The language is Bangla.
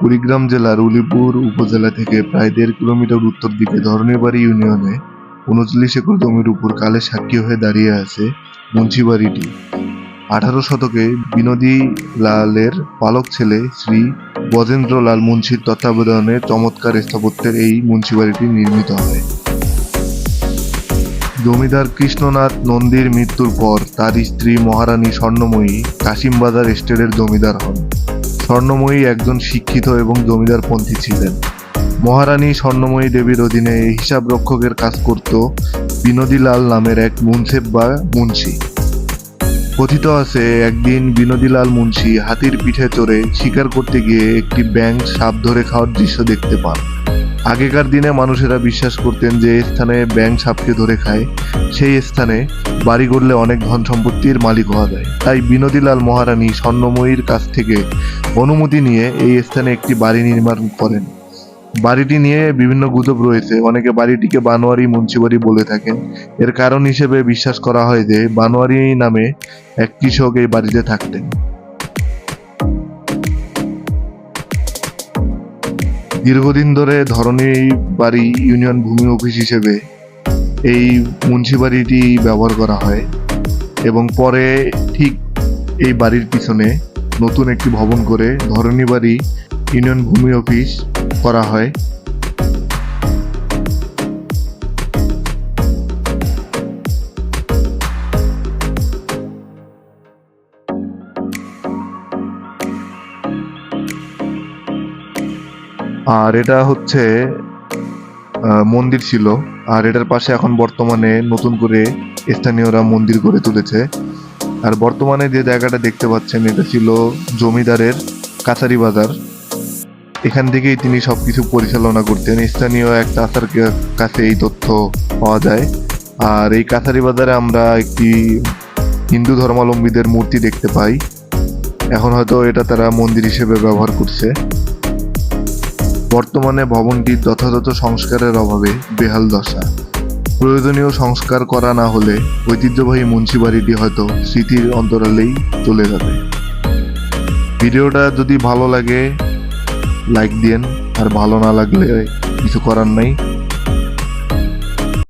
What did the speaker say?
কুড়িগ্রাম জেলার উলিপুর উপজেলা থেকে প্রায় দেড় কিলোমিটার উত্তর দিকে ধরনীবাড়ি ইউনিয়নে উনচল্লিশ একর জমির উপর কালে সাক্ষী হয়ে দাঁড়িয়ে আছে মুন্সিবাড়িটি। আঠারো শতকে বিনোদী লালের পালক ছেলে শ্রী বজেন্দ্রলাল মুন্সির তত্ত্বাবধানে চমৎকার স্থাপত্যের এই মুন্সিবাড়িটি নির্মিত হয়। জমিদার কৃষ্ণনাথ নন্দীর মৃত্যুর পর তার স্ত্রী মহারানী স্বর্ণময়ী কাশিমবাজার এস্টেটের জমিদার হন। স্বর্ণময়ী একজন শিক্ষিত এবং জমিদারপন্থী ছিলেন। মহারানী স্বর্ণময়ী দেবীর অধীনে এই হিসাবরক্ষকের কাজ করত বিনোদীলাল নামের এক মুন্সেব বা মুন্সি। কথিত আছে, একদিন বিনোদীলাল মুন্সি হাতির পিঠে চড়ে শিকার করতে গিয়ে একটি ব্যাঙ সাপ ধরে খাওয়ার দৃশ্য দেখতে পান। আগেকার দিনে মানুষেরা বিশ্বাস করতেন যে স্থানে ব্যাঙ সাপকে ধরে খায়, সেই স্থানে বাড়ি গড়লে অনেক ধন সম্পত্তির মালিক হওয়া যায়। তাই বিনোদীলাল মহারানী স্বর্ণময়ীর কাছ থেকে অনুমতি নিয়ে এই স্থানে একটি বাড়ি নির্মাণ করেন। বাড়িটি নিয়ে বিভিন্ন গুজব রয়েছে। অনেকে বাড়িটিকে বানোয়ারি মুন্সিবাড়ি বলে থাকেন। এর কারণ হিসেবে বিশ্বাস করা হয় যে বানোয়ারি নামে এক কৃষক এই বাড়িতে থাকতেন। দীর্ঘদিন ধরে ধরনী বাড়ি ইউনিয়ন ভূমি অফিস হিসেবে এই মুন্সি বাড়িটি ব্যবহার করা হয় এবং পরে ঠিক এই বাড়ির পিছনে নতুন একটি ভবন করে ধরনী বাড়ি ইউনিয়ন ভূমি অফিস করা হয়। আর এটা হচ্ছে মন্দির ছিল। আর এটার পাশে এখন বর্তমানে নতুন করে স্থানীয়রা মন্দির গড়ে তুলেছে। আর বর্তমানে যে জায়গাটা দেখতে পাচ্ছেন, এটা ছিল জমিদারের কাছারি বাজার। এখান থেকেই তিনি সবকিছু পরিচালনা করতেন। স্থানীয় এক চাচার কা- কাছে এই তথ্য পাওয়া যায়। আর এই কাছারি বাজারে আমরা একটি হিন্দু ধর্মাবলম্বীদের মূর্তি দেখতে পাই। এখন হয়তো এটা তারা মন্দির হিসেবে ব্যবহার করছে। বর্তমানে ভবনটি যথাযথ সংস্কারের অভাবে বেহাল দশা। প্রয়োজনীয় সংস্কার করা না হলে ঐতিহ্যবাহী মুন্সিবাড়িটি হয়তো স্মৃতির অন্তরালেই চলে যাবে। ভিডিওটা যদি ভালো লাগে লাইক দিন আর ভালো না লাগলে কিছু করার নাই।